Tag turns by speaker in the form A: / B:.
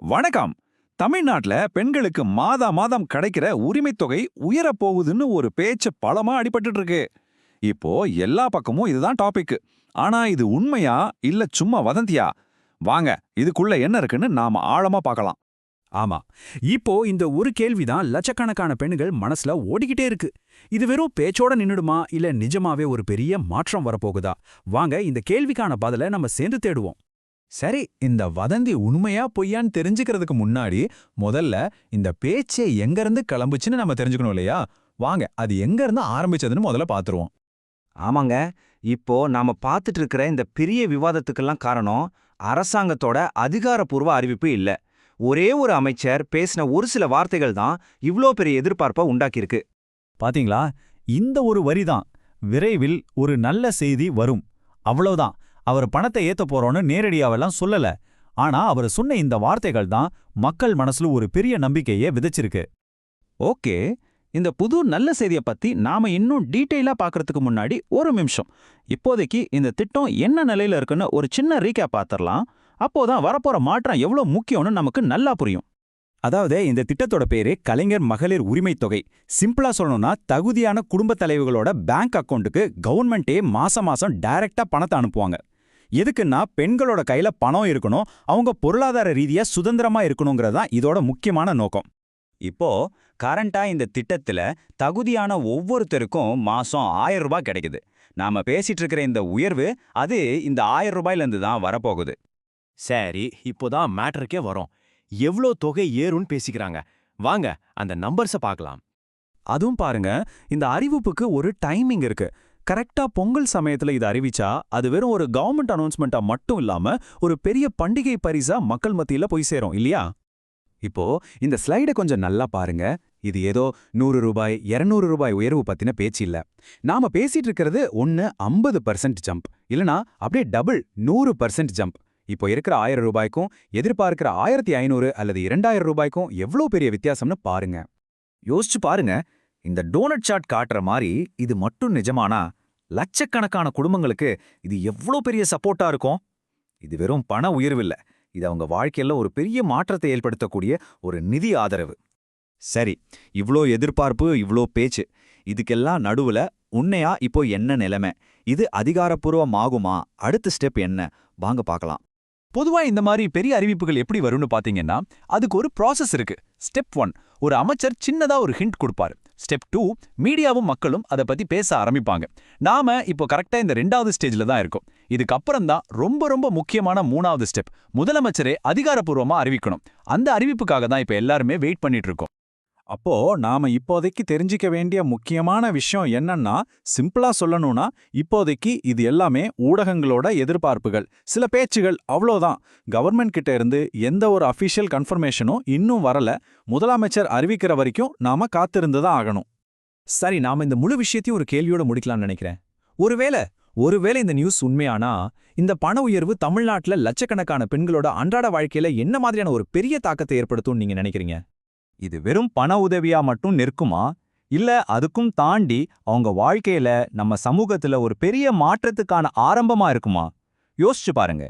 A: வணக்கம். தமிழ்நாட்டுல பெண்களுக்கு மாதா மாதம் கிடைக்கிற உரிமைத் தொகை உயரப் போகுதுன்னு ஒரு பேச்சு பலமா அடிபட்டுட்டு இருக்கு இப்போ எல்லா பக்கமும் இதுதான் டாபிக். ஆனா இது உண்மையா இல்ல சும்மா வதந்தியா? வாங்க இதுக்குள்ள என்ன இருக்குன்னு நாம ஆழமா பார்க்கலாம்.
B: ஆமா இப்போ இந்த ஒரு கேள்விதான் லட்சக்கணக்கான பெண்கள் மனசுல ஓடிக்கிட்டே இருக்கு. இது வெறும் பேச்சோட நின்னுடுமா? இல்ல நிஜமாவே ஒரு பெரிய மாற்றம் வரப்போகுதா? வாங்க இந்த கேள்விக்கான பதில நம்ம சேர்ந்து தேடுவோம்.
C: சரி இந்த வதந்தி உண்மையா பொய்யான்னு தெரிஞ்சுக்கிறதுக்கு முன்னாடி முதல்ல இந்த பேச்சே எங்கிருந்து கிளம்புச்சுன்னு நம்ம தெரிஞ்சுக்கணும் இல்லையா? வாங்க அது எங்கிருந்து ஆரம்பிச்சதுன்னு முதல்ல பாத்துருவோம்.
D: ஆமாங்க இப்போ நாம பார்த்துட்டு இருக்கிற இந்த பெரிய விவாதத்துக்கெல்லாம் காரணம் அரசாங்கத்தோட அதிகாரப்பூர்வ அறிவிப்பு இல்ல. ஒரே ஒரு அமைச்சர் பேசின ஒரு சில வார்த்தைகள் தான் இவ்ளோ பெரிய எதிர்பார்ப்பை உண்டாக்கியிருக்கு.
E: பாத்தீங்களா? இந்த ஒரு வரிதான். விரைவில் ஒரு நல்ல செய்தி வரும். அவ்வளவுதான். அவர் பணத்தை ஏத்த போறோன்னு நேரடியாவெல்லாம் சொல்லல. ஆனா அவர் சொன்ன இந்த வார்த்தைகள் தான் மக்கள் மனசுல ஒரு பெரிய நம்பிக்கையை விதைச்சிருக்கு.
A: ஓகே. இந்த புது நல்ல செய்தியை பத்தி நாம இன்னும் டீட்டெயிலா பார்க்கறதுக்கு முன்னாடி ஒரு நிமிஷம். இப்போதைக்கு இந்த திட்டம் என்ன நிலையில இருக்குன்னு ஒரு சின்ன ரீகேப் பார்த்துடலாம் அப்போதான் வரப்போற மாற்றம் எவ்வளவு முக்கியம்னு நமக்கு நல்லா புரியும்.
B: அதாவது இந்த திட்டத்தோட பேரு கலைஞர் மகளிர் உரிமைத் தொகை. சிம்பிளா சொல்லணும்னா தகுதியான குடும்பத் தலைவர்களோட பேங்க் அக்கவுண்ட்டுக்கு கவர்மெண்ட்டே மாசம் மாசம் டைரக்டா பணத்தை அனுப்புவாங்க. எதுக்குன்னா பெண்களோட கையில பணம் இருக்கணும் அவங்க பொருளாதார ரீதியா சுதந்திரமா இருக்கணுங்கிறதான் இதோட முக்கியமான நோக்கம்.
D: இப்போ கரண்டா இந்த திட்டத்துல தகுதியான ஒவ்வொருத்தருக்கும் மாசம் ஆயிரம் ரூபாய் கிடைக்குது. நாம பேசிட்டு இருக்கிற இந்த உயர்வு அது இந்த ஆயிரம் ரூபாயில இருந்து தான் வரப்போகுது.
F: சரி இப்போதான் மேட்டருக்கே வரும். எவ்ளோ தொகை ஏறும்னு பேசிக்கிறாங்க. வாங்க அந்த நம்பர்ஸ பார்க்கலாம்.
B: அதுவும் பாருங்க இந்த அறிவிப்புக்கு ஒரு டைமிங் இருக்கு. கரெக்டா பொங்கல் சமயத்துல இதை அறிவிச்சா அது வெறும் ஒரு கவர்மெண்ட் அனௌன்ஸ்மெண்ட்டா மட்டும் இல்லாம ஒரு பெரிய பண்டிகை பரிசா மக்கள் மத்தியில போய் சேரும் இல்லையா?
C: இப்போ இந்த ஸ்லைடை கொஞ்சம் நல்லா பாருங்க. இது ஏதோ நூறு ரூபாய் இருநூறு ரூபாய் உயர்வு பத்தின பேச்சு இல்ல. நாம பேசிட்டு இருக்கிறது ஒன்னு ஐம்பது பர்சன்ட் ஜம்ப் இல்லனா அப்படியே டபுள் நூறு பர்சன்ட் ஜம்ப் இப்போ இருக்கிற ஆயிரம் ரூபாய்க்கும் எதிர்பார்க்கிற ஆயிரத்தி ஐநூறு அல்லது இரண்டாயிரம் ரூபாய்க்கும் எவ்வளோ பெரிய வித்தியாசம்னு பாருங்க.
A: யோசிச்சு பாருங்க. இந்த டோனட் சாட் காட்டுற மாதிரி இது மட்டும் நிஜமானா? லட்சக்கணக்கான குடும்பங்களுக்கு இது எவ்வளோ பெரிய சப்போர்ட்டா இருக்கும்? இது வெறும் பண உயர்வில்லை. இது அவங்க வாழ்க்கையில ஒரு பெரிய மாற்றத்தை ஏற்படுத்தக்கூடிய ஒரு நிதி ஆதரவு. சரி இவ்ளோ எதிர்பார்ப்பு இவ்ளோ பேச்சு. இதுக்கெல்லாம் நடுவுல உண்மையா இப்போ என்ன நிலைமை? இது அதிகாரப்பூர்வமாகுமா? அடுத்த ஸ்டெப் என்ன? வாங்க பார்க்கலாம்.
C: பொதுவா இந்த மாதிரி பெரிய அறிவிப்புகள் எப்படி வரும்னு பாத்தீங்கன்னா அதுக்கு ஒரு ப்ராசஸ் இருக்கு. ஸ்டெப் ஒன் ஒரு அமைச்சர் சின்னதா ஒரு ஹிண்ட் கொடுப்பாரு. ஸ்டெப் டூ மீடியாவும் மக்களும் அதை பத்தி பேச ஆரம்பிப்பாங்க. நாம இப்போ கரெக்டா இந்த ரெண்டாவது ஸ்டேஜ்ல தான் இருக்கோம். இதுக்கப்புறம் தான் ரொம்ப ரொம்ப முக்கியமான மூணாவது ஸ்டெப் முதலமைச்சரே அதிகாரப்பூர்வமா அறிவிக்கணும். அந்த அறிவிப்புக்காக தான் இப்ப எல்லாருமே வெயிட் பண்ணிட்டு இருக்கோம்.
A: அப்போ நாம இப்போதைக்கு தெரிஞ்சிக்க வேண்டிய முக்கியமான விஷயம் என்னன்னா சிம்பிளா சொல்லணும்னா இப்போதைக்கு இது எல்லாமே ஊடகங்களோட எதிர்பார்ப்புகள். சில பேச்சுகள் அவ்வளோதான். கவர்மெண்ட் கிட்ட இருந்து எந்த ஒரு அஃபிஷியல் கன்ஃபர்மேஷனும் இன்னும் வரல. முதலமைச்சர் அறிவிக்கிற வரைக்கும் நாம காத்திருந்து தான் ஆகணும்.
C: சரி நாம இந்த முழு விஷயத்தையும் ஒரு கேள்வியோட முடிக்கலாம்னு நினைக்கிறேன். ஒருவேளை ஒருவேளை இந்த நியூஸ் உண்மையானா இந்த பண உயர்வு தமிழ்நாட்டுல லட்சக்கணக்கான பெண்களோட அன்றாட வாழ்க்கையில என்ன மாதிரியான ஒரு பெரிய தாக்கத்தை ஏற்படுத்தும்னு நீங்க நினைக்கிறீங்க?
E: இது வெறும் பண உதவியா மட்டும் நிற்குமா? இல்ல அதுக்கும் தாண்டி அவங்க வாழ்க்கையில நம்ம சமூகத்துல ஒரு பெரிய மாற்றத்துக்கான ஆரம்பமா இருக்குமா? யோசிச்சு பாருங்க.